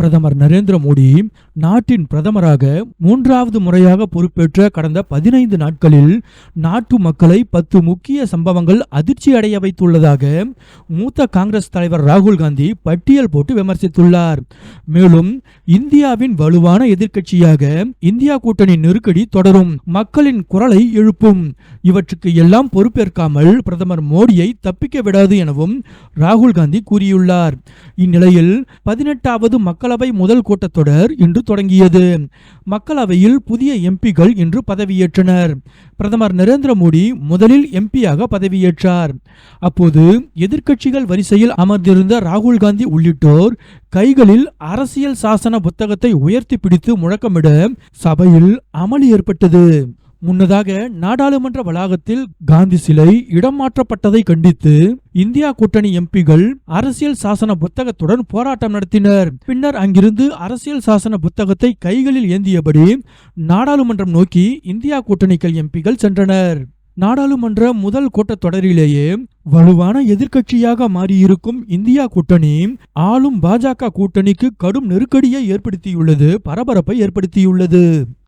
பிரதமர் நரேந்திர மோடி நாட்டின் பிரதமராக மூன்றாவது முறையாக பொறுப்பேற்ற கடந்த பதினைந்து நாட்களில் நாட்டு மக்களை பத்து முக்கிய சம்பவங்கள் அதிர்ச்சி அடைய வைத்துள்ளதாக மூத்த காங்கிரஸ் தலைவர் ராகுல் காந்தி பட்டியல் போட்டு விமர்சித்துள்ளார். மேலும் இந்தியாவின் வலுவான எதிர்க்கட்சியாக இந்தியா கூட்டணி நெருக்கடி தொடரும் மக்களின் குரலை எழுப்பும். இவற்றுக்கு எல்லாம் பொறுப்பேற்காமல் பிரதமர் மோடியை தப்பிக்க விடாது எனவும் ராகுல் காந்தி கூறியுள்ளார். இந்நிலையில் பதினெட்டாவது மக்கள் மக்களவை முதல் கூட்டத்தொடர் இன்று தொடங்கியது. மக்களவையில் புதிய எம்பிகள் இன்று பதவியேற்றனர். பிரதமர் நரேந்திர மோடி முதலில் எம்பியாக பதவியேற்றார். அப்போது எதிர்க்கட்சிகள் வரிசையில் அமர்ந்திருந்த ராகுல் காந்தி உள்ளிட்டோர் கைகளில் அரசியல் சாசன புத்தகத்தை உயர்த்தி பிடித்து முழக்கமிட சபையில் அமளி ஏற்பட்டது. முன்னதாக நாடாளுமன்ற வளாகத்தில் காந்தி சிலை இடம் மாற்றப்பட்டதை கண்டித்து இந்தியா கூட்டணி எம்பிகள் அரசியல் சாசன புத்தகத்துடன் போராட்டம் நடத்தினர். பின்னர் அங்கிருந்து அரசியல் சாசன புத்தகத்தை கைகளில் ஏந்தியபடி நாடாளுமன்றம் நோக்கி இந்தியா கூட்டணிகள் எம்பிகள் சென்றனர். நாடாளுமன்ற முதல் கூட்டத்தொடரிலேயே வலுவான எதிர்க்கட்சியாக மாறியிருக்கும் இந்தியா கூட்டணி ஆளும் பாஜக கூட்டணிக்கு கடும் நெருக்கடியை ஏற்படுத்தியுள்ளது பரபரப்பை ஏற்படுத்தியுள்ளது.